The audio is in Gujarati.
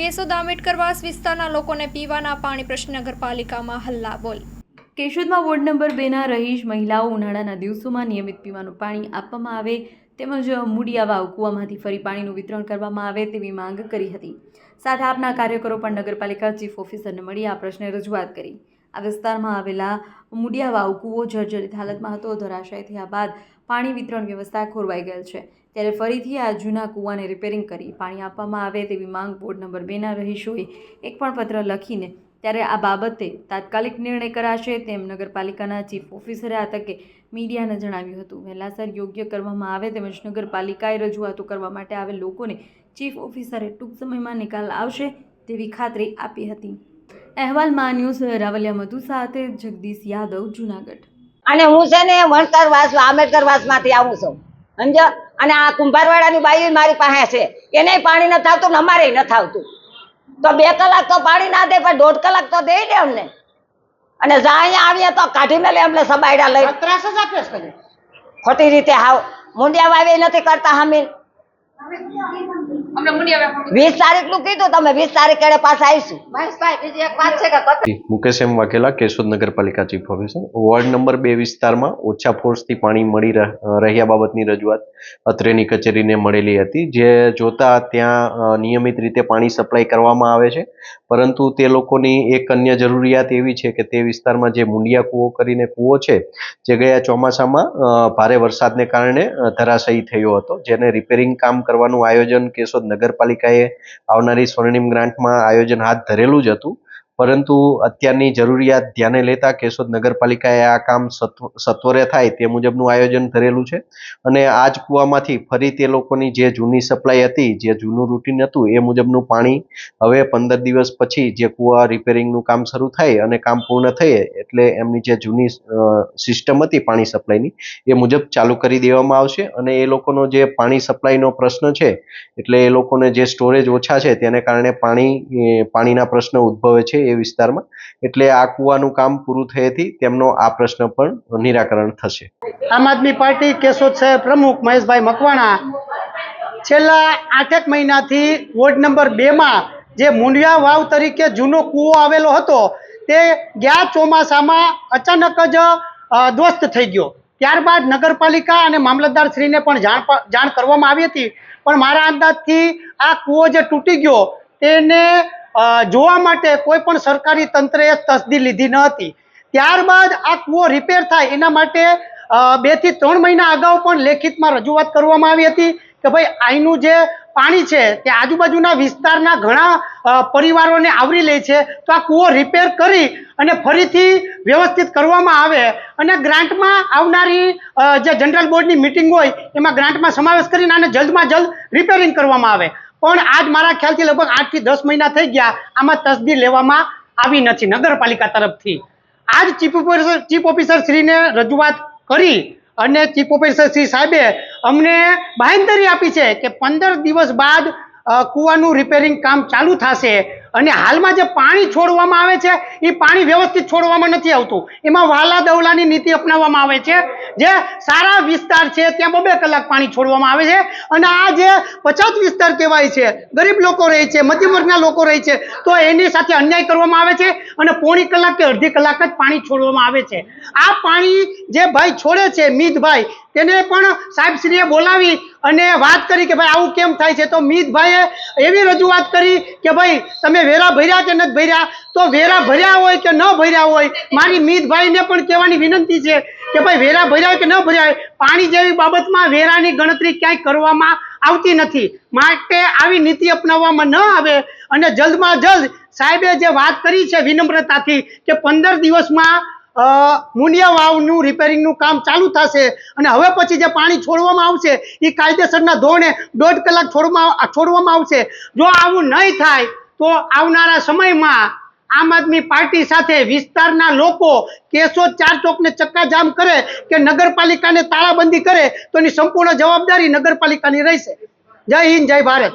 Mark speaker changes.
Speaker 1: કેશોદ આંબેડકરવાસ વિસ્તારના લોકોને પીવાના પાણી પ્રશ્ન નગરપાલિકામાં હલ્લા બોલ
Speaker 2: કેશોદમાં વોર્ડ નંબર બેના રહીશ મહિલાઓ ઉનાળાના દિવસોમાં નિયમિત પીવાનું પાણી આપવામાં આવે તેમજ મૂડિયાવાવ કૂવામાંથી ફરી પાણીનું વિતરણ કરવામાં આવે તેવી માંગ કરી હતી. સાથે આપના કાર્યકરો પણ નગરપાલિકા ચીફ ઓફિસરને મળી આ પ્રશ્ને રજૂઆત કરી. આ વિસ્તારમાં આવેલા મૂડિયાવાવ કૂવો જર્જરિત હાલતમાં હતો. ધરાશાય થયા બાદ પાણી વિતરણ વ્યવસ્થા ખોરવાઈ ગયેલ છે. ત્યારે ફરીથી આ જૂના કૂવાને રિપેરિંગ કરી પાણી આપવામાં આવે તેવી માંગ બોર્ડ નંબર બેના રહીશોએ એક પણ પત્ર લખીને. ત્યારે આ બાબતે તાત્કાલિક નિર્ણય કરાશે તેમ નગરપાલિકાના ચીફ ઓફિસરે આ તકે મીડિયાને જણાવ્યું હતું. વહેલાસર યોગ્ય કરવામાં આવે તેમજ નગરપાલિકાએ રજૂઆતો કરવા માટે આવેલ લોકોને ચીફ ઓફિસરે ટૂંક સમયમાં નિકાલ આવશે તેવી ખાતરી આપી હતી. અહેવાલમાં ન્યૂઝ રાવલિયા મધુ સાથે જગદીશ યાદવ, જુનાગઢ.
Speaker 3: અને હું છે ને વણકર વાસ આંબેડકર વાસમાંથી આવું છું. સમજો? અને આ કુંભારવાડાની બાઈ મારી પાસે છે. એને પાણી નથી આવતું ને અમારે નથી આવતું તો બે કલાક તો પાણી ના દે પણ દોઢ કલાક તો દે દે અમને. અને જા અહીંયા આવીએ તો કાઢીને લે અમને સબાયડા લઈ.
Speaker 4: ત્રાસ જ આપે છે
Speaker 3: ખોટી રીતે હાવ. મુંડિયા વાવી નથી કરતા અમે વીસ તારીખનું કીધું તમે વીસ તારીખ એડે પાછા આવીશું.
Speaker 4: મહેશભાઈ બીજી એક વાત છે કે કત-
Speaker 5: મુકેશ એમ વાઘેલા કેશોદ નગરપાલિકા ચીફ ઓફિસર. વોર્ડ નંબર બે વિસ્તારમાં ઓછા ફોર્સથી પાણી મળી રહ્યા બાબતની રજૂઆત અત્રેની કચેરીને મળેલી હતી જે જોતા ત્યાં નિયમિત રીતે પાણી સપ્લાય કરવામાં આવે છે. પરંતુ તે લોકોની એક અન્ય જરૂરિયાત એવી છે કે તે વિસ્તારમાં જે મુંડિયા કૂવો કરીને કૂવો છે, જે ગયા ચોમાસામાં ભારે વરસાદને કારણે ધરાશયી થયો હતો. જેને રિપેરિંગ કામ કરવાનું આયોજન કેશોદ નગરપાલિકાએ આવનારી સ્વર્ણિમ ગ્રાન્ટમાં આયોજન હાથ ધરેલું જ હતું. પરંતુ અત્યારની જરૂરિયાત ધ્યાને લેતા કેશોદ નગરપાલિકાએ આ કામ સત્વ- સત્વરે થાય તે મુજબનું આયોજન કરેલું છે અને આ જ કૂવામાંથી ફરી તે લોકોની જે જૂની સપ્લાય હતી, જે જૂનું રૂટીન હતું, એ મુજબનું પાણી હવે પંદર દિવસ પછી જે કૂવા રિપેરિંગનું કામ શરૂ થાય અને કામ પૂર્ણ થયે એટલે એમની જે જૂની સિસ્ટમ હતી પાણી સપ્લાયની, એ મુજબ ચાલુ કરી દેવામાં આવશે અને એ લોકોનો જે પાણી સપ્લાયનો પ્રશ્ન છે, એટલે એ લોકોને જે સ્ટોરેજ ઓછા છે, તેને કારણે પાણી પાણીના પ્રશ્ન ઉદ્ભવે છે એ વિસ્તારમાં. એટલે આ કૂવાનું કામ પૂરું થયેથી તેમનો આ પ્રશ્ન પણ નિરાકરણ થશે.
Speaker 4: આમ આદમી પાર્ટી કેશોદ શહેર પ્રમુખ મહેશભાઈ મકવાણા છેલ્લા આઠેક મહિનાથી વોર્ડ નંબર બેમાં જે મુંડિયા વાવ તરીકે જૂનો કૂવો આવેલો હતો, તે ગયા ચોમાસામાં અચાનક જ દોસ્ત થઈ ગયો. ત્યારબાદ નગરપાલિકા અને મામલતદારશ્રીને પણ જાણ જાણ કરવામાં આવી હતી. પણ મારા અંદાજથી આ કૂવો જે તૂટી ગયો, તેને જોવા માટે કોઈ પણ સરકારી તંત્રએ તસદી લીધી ન હતી. ત્યારબાદ આ કૂવો રિપેર થાય એના માટે બેથી ત્રણ મહિના અગાઉ પણ લેખિતમાં રજૂઆત કરવામાં આવી હતી કે ભાઈ અહીંનું જે પાણી છે તે આજુબાજુના વિસ્તારના ઘણા પરિવારોને આવરી લે છે. તો આ કૂવો રિપેર કરી અને ફરીથી વ્યવસ્થિત કરવામાં આવે અને ગ્રાન્ટમાં આવનારી જે જનરલ બોર્ડની મિટિંગ હોય એમાં ગ્રાન્ટમાં સમાવેશ કરીને આને જલ્દમાં જલ્દ રિપેરિંગ કરવામાં આવે. પણ આજ મારા ખ્યાલથી લગભગ આઠથી દસ મહિના થઈ ગયા આમાં તસદી લેવામાં આવી નથી નગરપાલિકા તરફથી. આજ ચીફ ઓફિસર ચીફ ઓફિસર શ્રીને રજૂઆત કરી અને ચીફ ઓફિસર શ્રી સાહેબે અમને બાહેંધરી આપી છે કે પંદર દિવસ બાદ કૂવાનું રિપેરિંગ કામ ચાલુ થશે. અને હાલમાં જે પાણી છોડવામાં આવે છે, એ પાણી વ્યવસ્થિત છોડવામાં નથી આવતું. એમાં વાલા દવલાની નીતિ અપનાવવામાં આવે છે, જે સારા વિસ્તાર છે, ત્યાં બબે કલાક પાણી છોડવામાં આવે છે. અને આ જે પછાત વિસ્તાર કહેવાય છે, ગરીબ લોકો રહે છે, મધ્યમ વર્ગના લોકો રહે છે, તો એની સાથે અન્યાય કરવામાં આવે છે અને પોણી કલાક કે અડધી કલાક જ પાણી છોડવામાં આવે છે. આ પાણી જે ભાઈ છોડે છે, મીતભાઈ તેને પણ સાહેબશ્રીએ બોલાવી અને વાત કરી કે ભાઈ આવું કેમ થાય છે? તો મીતભાઈએ એવી રજૂઆત કરી કે ભાઈ, તમે વેરા ભર્યા કે નથી ભર્યા? તો વેરા ભર્યા હોય કે ન ભર્યા હોય, મારી મીતભાઈને પણ કહેવાની વિનંતી છે કે ભાઈ, વેરા ભર્યા હોય કે ન ભર્યા હોય, પાણી જેવી બાબતમાં વેરાની ગણતરી ક્યાંય કરવામાં આવતી નથી. માટે આવી નીતિ અપનાવવામાં ન આવે અને જલ્દમાં જલ્દ સાહેબે જે વાત કરી છે વિનમ્રતાથી કે પંદર દિવસમાં અ, મુંડિયા વાવનું રિપેરિંગનું કામ ચાલુ થશે અને હવે પછી જે પાણી છોડવામાં આવશે એ કાયદેસરના ધોરણે દોઢ કલાક છોડવામાં છોડવામાં આવશે. જો આવું નહીં થાય તો આવનારા સમયમાં આમ આદમી પાર્ટી સાથે વિસ્તારના લોકો કેસો ચાર ચોકને ચક્કાજામ કરે કે નગરપાલિકાને તાળાબંધી કરે તો એની સંપૂર્ણ જવાબદારી નગરપાલિકાની રહેશે. જય હિન્દ જય ભારત.